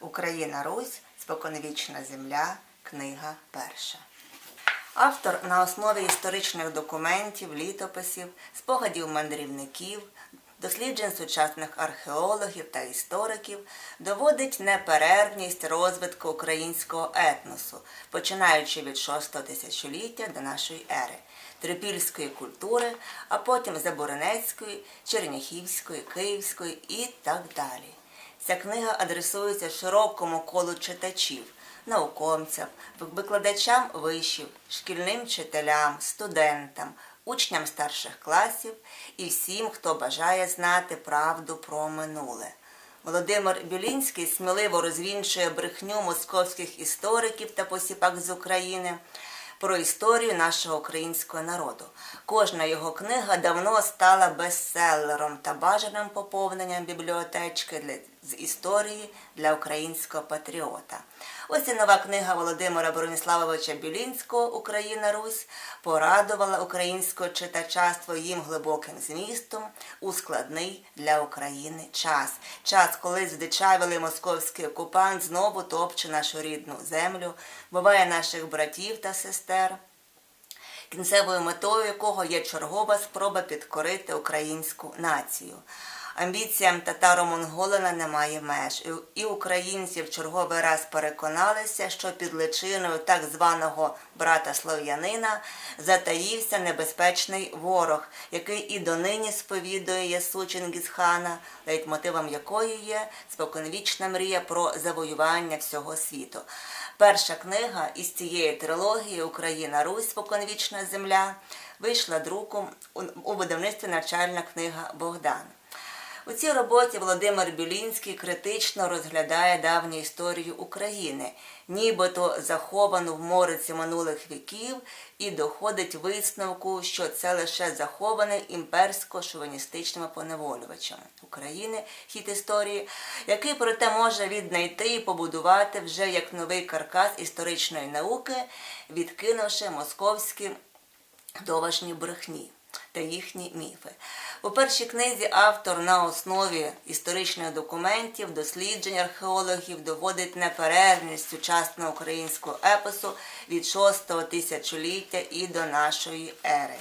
Україна Русь, споконвічна земля, книга перша. Автор на основі історичних документів, літописів, спогадів мандрівників, досліджень сучасних археологів та істориків доводить неперервність розвитку українського етносу, починаючи від 6 тисячоліття до нашої ери, трипільської культури, а потім Заборонецької, Черняхівської, Київської і так далі. Ця книга адресується широкому колу читачів, науковцям, викладачам вишів, шкільним вчителям, студентам, учням старших класів і всім, хто бажає знати правду про минуле. Володимир Бюлінський сміливо розвінчує брехню московських істориків та посіпак з України про історію нашого українського народу. Кожна його книга давно стала бестселером та бажаним поповненням бібліотечки для, з історії для українського патріота. Ось і нова книга Володимира Брониславовича Білінського Україна Русь порадувала українського читача своїм глибоким змістом у складний для України час. Час, коли здичавілий московський окупант знову топче нашу рідну землю, буває наших братів та сестер кінцевою метою якого є чергова спроба підкорити українську націю. Амбіціям татаро-монголина немає меж, І- українці в черговий раз переконалися, що під личиною так званого брата слов'янина затаївся небезпечний ворог, який і донині сповідує Ясу Чингісхана, лейтмотивом якої є споконвічна мрія про завоювання всього світу. Перша книга із цієї трилогії Україна Русь споконвічна земля вийшла друком у видавництві навчальна книга Богдан. У цій роботі Володимир Білінський критично розглядає давню історію України, нібито заховану в мориці минулих віків, і доходить висновку, що це лише захований імперсько-шовіністичними поневолювачами України хід історії, який проте може віднайти і побудувати вже як новий каркас історичної науки, відкинувши московські доважні брехні та їхні міфи. У першій книзі автор на основі історичних документів, досліджень археологів доводить неперервність сучасного українського епосу від 6 тисячоліття і до нашої ери.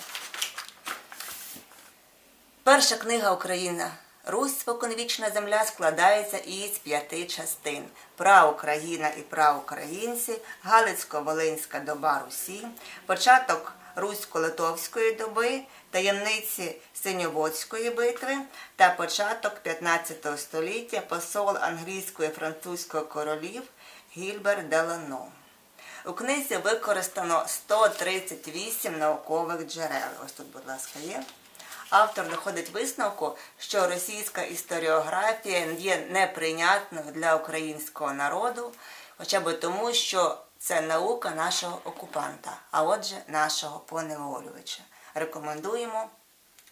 Перша книга Україна. Русь споконвічна земля складається із п'яти частин: Праукраїна і праукраїнці, Галицько-Волинська доба Русі, початок Русько-Литовської доби, таємниці Синьоводської битви та початок 15 століття посол англійської і французького королів Гільбер Делано. У книзі використано 138 наукових джерел. Ось тут, будь ласка, є. Автор доходить висновку, що російська історіографія є неприйнятною для українського народу, хоча б тому, що це наука нашого окупанта, а отже, нашого поневолювача. Рекомендуємо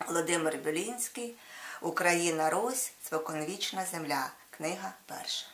Володимир Білінський, Україна Русь, споконвічна земля. Книга перша.